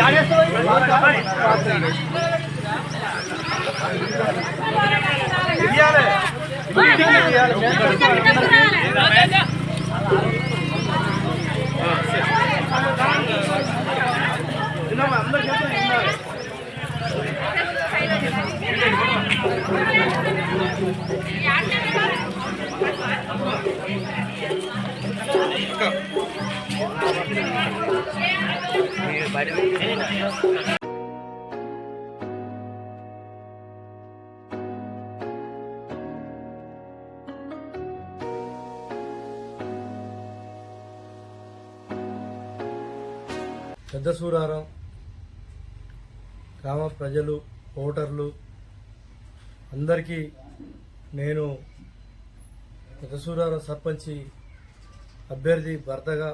అందరూ పెద్ద సూరారం గ్రామ ప్రజలు ఓటర్లు అందరికీ నేను పెద్ద సూరారం సర్పంచి అభ్యర్థి భర్తగా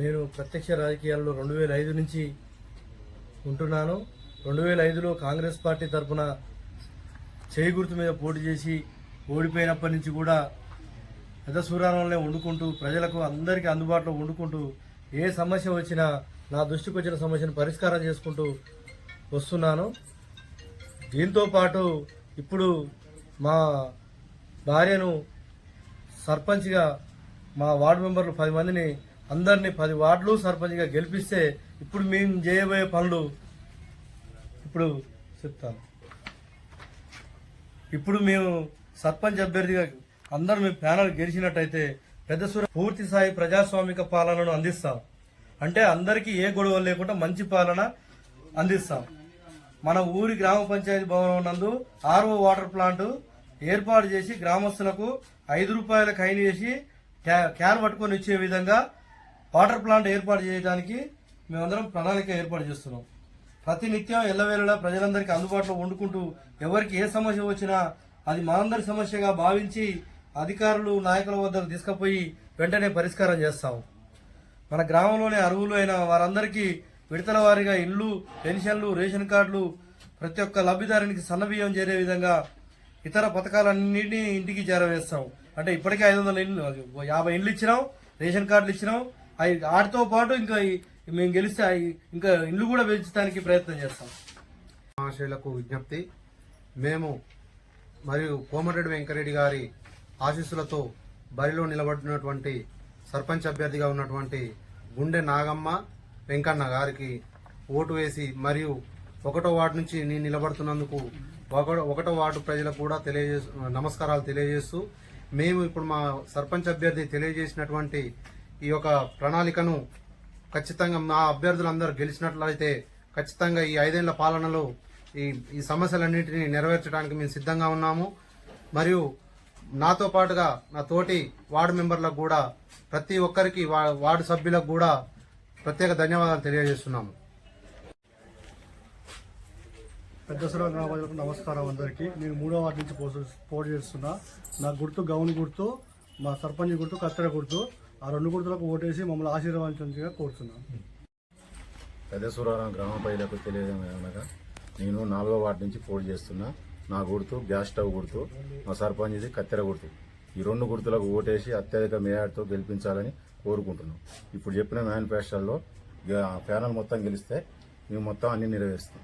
నేను ప్రత్యక్ష రాజకీయాల్లో రెండు వేల ఐదు నుంచి ఉంటున్నాను. రెండు వేల ఐదులో కాంగ్రెస్ పార్టీ తరఫున చేయి గుర్తు మీద పోటీ చేసి ఓడిపోయినప్పటి నుంచి కూడా పెద్ద వండుకుంటూ ప్రజలకు అందరికీ అందుబాటులో వండుకుంటూ ఏ సమస్య వచ్చినా నా దృష్టికి వచ్చిన సమస్యను పరిష్కారం చేసుకుంటూ వస్తున్నాను. దీంతో పాటు ఇప్పుడు మా భార్యను సర్పంచ్గా మా వార్డు మెంబర్లు పది మందిని అందరినీ పది వార్డులు సర్పంచ్గా గెలిపిస్తే ఇప్పుడు మేము చేయబోయే పనులు ఇప్పుడు చెప్తాను. ఇప్పుడు మేము సర్పంచ్ అభ్యర్థిగా అందరూ మేము ప్యానల్ గెలిచినట్టయితే పెద్ద సూర్య పూర్తి స్థాయి ప్రజాస్వామిక పాలనను అందిస్తాం. అంటే అందరికీ ఏ గొడవ లేకుండా మంచి పాలన అందిస్తాం. మన ఊరి గ్రామ పంచాయతీ భవనం నందు ఆర్ఓ వాటర్ ప్లాంట్ ఏర్పాటు చేసి గ్రామస్తులకు ఐదు రూపాయల కైన్ చేసి క్యాన్ పట్టుకొని ఇచ్చే విధంగా వాటర్ ప్లాంట్ ఏర్పాటు చేయడానికి మేమందరం ప్రణాళిక ఏర్పాటు చేస్తున్నాం. ప్రతినిత్యం ఎల్లవేళలా ప్రజలందరికీ అందుబాటులో వండుకుంటూ ఎవరికి ఏ సమస్య వచ్చినా అది మనందరి సమస్యగా భావించి అధికారులు నాయకుల వద్దకు తీసుకుపోయి వెంటనే పరిష్కారం చేస్తాం. మన గ్రామంలోని అరువులు అయిన వారందరికీ విడతల వారీగా ఇళ్ళు పెన్షన్లు రేషన్ కార్డులు ప్రతి ఒక్క లబ్ధిదారునికి సన్నబియ్యం చేరే విధంగా ఇతర పథకాలన్నింటినీ ఇంటికి చేరవేస్తాం. అంటే ఇప్పటికే ఐదు వందల ఇల్లు యాభై ఇండ్లు ఇచ్చినాం రేషన్ కార్డులు ఇచ్చినాం. అవి వాటితో పాటు ఇంకా మేము గెలిస్తే అవి ఇంకా ఇండ్లు కూడా పెంచడానికి ప్రయత్నం చేస్తాం. మహాశయులకు విజ్ఞప్తి. మేము మరియు కోమటిరెడ్డి వెంకరెడ్డి గారి ఆశీస్సులతో బరిలో నిలబడినటువంటి సర్పంచ్ అభ్యర్థిగా ఉన్నటువంటి గుండె నాగమ్మ వెంకన్న గారికి ఓటు వేసి మరియు ఒకటో వార్డు నుంచి నేను నిలబడుతున్నందుకు ఒకటో ఒకటో వార్డు ప్రజలకు కూడా తెలియజేస్తూ నమస్కారాలు తెలియజేస్తూ మేము ఇప్పుడు మా సర్పంచ్ అభ్యర్థి తెలియజేసినటువంటి ఈ యొక్క ప్రణాళికను ఖచ్చితంగా మా అభ్యర్థులందరూ గెలిచినట్లయితే ఖచ్చితంగా ఈ ఐదేళ్ళ పాలనలో ఈ ఈ సమస్యలన్నింటినీ నెరవేర్చడానికి మేము సిద్ధంగా ఉన్నాము. మరియు నాతో పాటుగా నా తోటి వార్డు మెంబర్లకు కూడా ప్రతి ఒక్కరికి వా- వార్డు సభ్యులకు కూడా ప్రత్యేక ధన్యవాదాలు తెలియజేస్తున్నాము. పెద్ద సురా గ్రామ ప్రజలకు నమస్కారం అందరికీ. నేను మూడో వార్డు నుంచి పోస్ పోటీ చేస్తున్నా. నా గుర్తు గౌన్ గుర్తు మా సర్పంచ్ గుర్తు కత్తెర గుర్తు. ఆ రెండు గుర్తులకు ఓటేసి మమ్మల్ని ఆశీర్వదించగా కోరుతున్నాను పెద్దసూరారం గ్రామ ప్రజలకు తెలియజేయమనగా నేను నాలుగో వార్డు నుంచి పోటీ చేస్తున్నా. నా గుర్తు గ్యాస్ స్టవ్ గుర్తు మా సర్పంచ్ది కత్తెర గుర్తు. ఈ రెండు గుర్తులకు ఓటేసి అత్యధిక మేయార్తో గెలిపించాలని కోరుకుంటున్నాం. ఇప్పుడు చెప్పిన మేనిఫెస్టోలో ప్యానల్ మొత్తం గెలిస్తే మేము మొత్తం అన్ని నెరవేరుస్తాం.